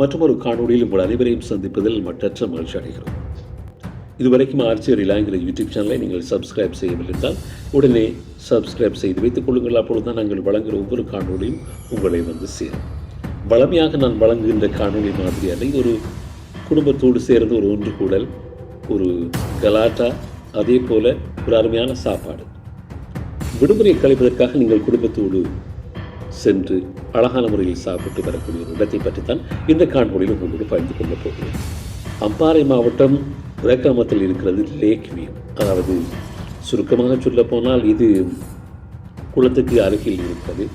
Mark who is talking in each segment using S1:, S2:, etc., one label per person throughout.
S1: மற்றொரு காணொலியில் உங்கள் அனைவரையும் சந்திப்பதில் மற்றற்ற மகிழ்ச்சி அடைகிறோம். இதுவரைக்கும் ஆர்ச்சி ரிலாங்கிற யூடியூப் சேனலை நீங்கள் சப்ஸ்கிரைப் செய்யவில்லை என்றால் உடனே சப்ஸ்கிரைப் செய்து வைத்துக் கொள்ளுங்கள். அப்பொழுதுதான் நாங்கள் வழங்குகிற ஒவ்வொரு காணொலியும் உங்களை வந்து சேரும். வளமையாக நான் வழங்குகின்ற காணொலி மாதிரி அல்ல. இது ஒரு குடும்பத்தோடு சேர்ந்து ஒரு ஒன்று கூடல் ஒரு கலாட்டா அதே போல ஒரு அருமையான சாப்பாடு. விடுமுறையை கழிப்பதற்காக நீங்கள் குடும்பத்தோடு சென்று அழகான முறையில் சாப்பிட்டு வரக்கூடிய ஒரு இடத்தை பற்றித்தான் இந்த காணொலியில் உங்களோடு பகிர்ந்து கொள்ளப் போகிறேன். அம்பாறை மாவட்டம் பிரக்கிரமத்தில் இருக்கிறது லேக் வியூ அதாவது சுருக்கமாக சொல்லப் போனால் இது குளத்துக்கு அருகில் இருக்கிறது.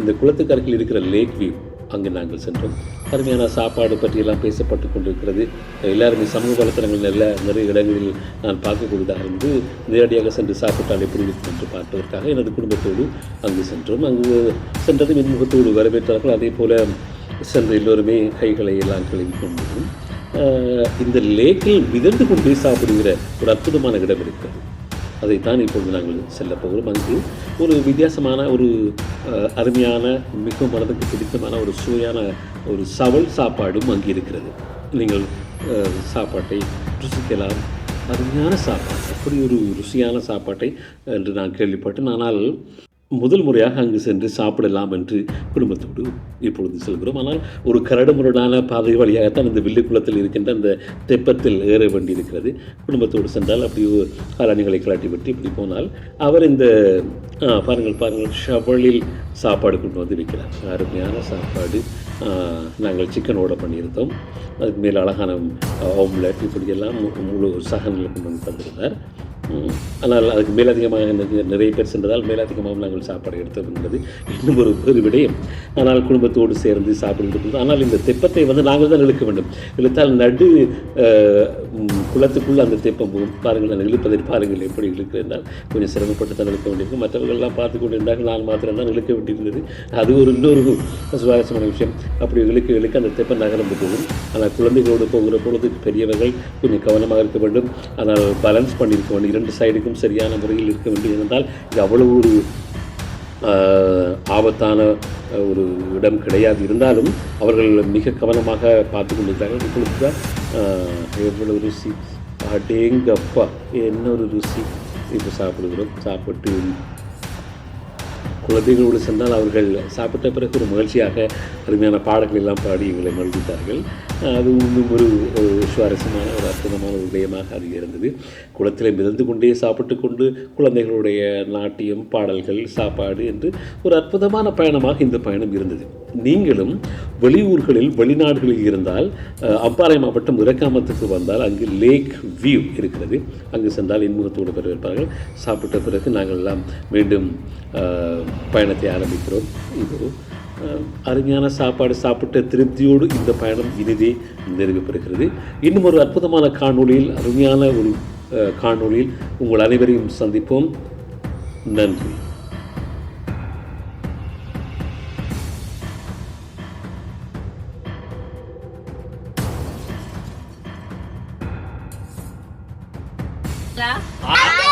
S1: இந்த குளத்துக்கு அருகில் இருக்கிற லேக் வியூ அங்கு நாங்கள் சென்றோம். அருமையான சாப்பாடு பற்றியெல்லாம் பேசப்பட்டு கொண்டிருக்கிறது. எல்லாருமே சமூக வலைத்தளங்கள் நல்ல நிறைய இடங்களில் நான் பார்க்கக்கூடியதாக இருந்து நேரடியாக சென்று சாப்பிட்டால் எப்படி இருக்கும் என்று பார்ப்பதற்காக எனது குடும்பத்தோடு அங்கு சென்றோம். அங்கு சென்றதும் இன்முகத்தோடு வரவேற்றார்கள். அதே போல் சென்ற எல்லோருமே கைகளை எல்லாம் கழுவி கொண்டோம். இந்த லேக்கில் மிதந்து கொண்டே சாப்பிடுகிற ஒரு அற்புதமான இடம் இருக்கிறது. அதைத்தான் இப்பொழுது நாங்கள் செல்ல போகிறோம். அங்கு ஒரு வித்தியாசமான ஒரு அருமையான மிகவும் மனதுக்கு பிடித்தமான ஒரு சுவையான ஒரு சவல் சாப்பாடும் அங்கு இருக்கிறது. நீங்கள் சாப்பாட்டை ருசிக்கலாம். அருமையான சாப்பாடு. அப்படி ஒரு ருசியான சாப்பாட்டை என்று நான் கேள்விப்பட்டேன். ஆனால் முதல் முறையாக அங்கு சென்று சாப்பிடலாம் என்று குடும்பத்தோடு இப்பொழுது செல்கிறோம். ஆனால் ஒரு கரடுமுரடான பாதை வழியாகத்தான் இந்த வில்லுக்குளத்தில் இருக்கின்ற அந்த தெப்பத்தில் ஏற வேண்டியிருக்கிறது. குடும்பத்தோடு சென்றால் அப்படி காலணிகளை கலாட்டி விட்டு இப்படி போனால் அவர் இந்த பாருங்கள் பாருங்கள் ஷவலில் சாப்பாடு கொண்டு வந்து வைக்கிறார். அருமையான சாப்பாடு. நாங்கள் சிக்கனோட பண்ணியிருந்தோம். அதுக்கு மேலே அழகான ஆம்லெட் இப்படியெல்லாம் முழு சகனில் கொண்டு வந்து தந்திருந்தார். ஆனால் அதுக்கு மேலதிகமாக எனக்கு நிறைய பேர் சென்றதால் மேலதிகமாக நாங்கள் சாப்பாடு எடுத்தோம் என்பது இன்னும் ஒரு பெரு விடயம். ஆனால் குடும்பத்தோடு சேர்ந்து சாப்பிடுகிறது ஆனால் இந்த தெப்பத்தை வந்து நாங்கள் தான் இழுக்க வேண்டும். இழுத்தால் நடு குளத்துக்குள்ளே குளத்துக்குள்ள அந்த தெப்பம் போகும். பாருங்கள் நான் இழுப்பதை பாருங்கள் எப்படி இழுக்கிறேன் கொஞ்சம் சிரமப்பட்டு தான் இழுக்க வேண்டியிருக்கும். மற்றவர்கள்லாம் பார்த்து கொண்டு இருந்தார்கள் நான் மாத்திரம் தான் இழுக்க வேண்டியிருந்தது. அது ஒரு இன்னொரு சுவாரஸ்யமான விஷயம். அப்படி இழுக்க இழுக்க அந்த தெப்பம் நகர்ந்து போகும். ஆனால் குழந்தைகளோடு போகிற பொழுது பெரியவர்கள் கொஞ்சம் கவனமாக இருக்க வேண்டும். ஆனால் பேலன்ஸ் பண்ணியிருக்க வேண்டும். இரண்டு சைடுக்கும் சரியான முறையில் இருக்க வேண்டும் என்றால் இது அவ்வளவு ஒரு ஆபத்தான ஒரு இடம் கிடையாது. இருந்தாலும் அவர்கள் மிக கவனமாக பார்த்து கொண்டிருக்கிறார்கள். இப்பொழுது தான் எவ்வளவு ருசி. அடேங்கப்பா என்ன ஒரு ருசி. இப்போ சாப்பிடுகிறோம். சாப்பிட்டு குழந்தைகளோடு சென்றால் அவர்கள் சாப்பிட்ட பிறகு ஒரு மகிழ்ச்சியாக அருமையான பாடல்கள் எல்லாம் பாடி எங்களை மகிழ்வித்தார்கள். அது இன்னும் ஒரு ஒரு சுவாரஸ்யமான ஒரு அற்புதமான ஒரு விடயமாக அது இருந்தது. குளத்தில் மிதந்து கொண்டே சாப்பிட்டு கொண்டு குழந்தைகளுடைய நாட்டியம் பாடல்கள் சாப்பாடு என்று ஒரு அற்புதமான பயணமாக இந்த பயணம் இருந்தது. நீங்களும் வெளியூர்களில் வெளிநாடுகளில் இருந்தால் அம்பாறை மாவட்டம் இறக்காமத்துக்கு வந்தால் அங்கு லேக் வியூ இருக்கிறது. அங்கு சென்றால் இன்முகத்தோடு வரவேற்பார்கள் சாப்பிட்ட பிறகு நாங்கள் எல்லாம் மீண்டும் பயணத்தை ஆரம்பிக்கிறோம். இது அருமையான சாப்பாடு சாப்பிட்ட திருப்தியோடு இந்த பயணம் இனிதே நிறைவு பெறுகிறது இன்னும் ஒரு அற்புதமான காணொளியில் அருமையான ஒரு காணொளியில் உங்கள் அனைவரையும் சந்திப்போம். நன்றி.
S2: லைக்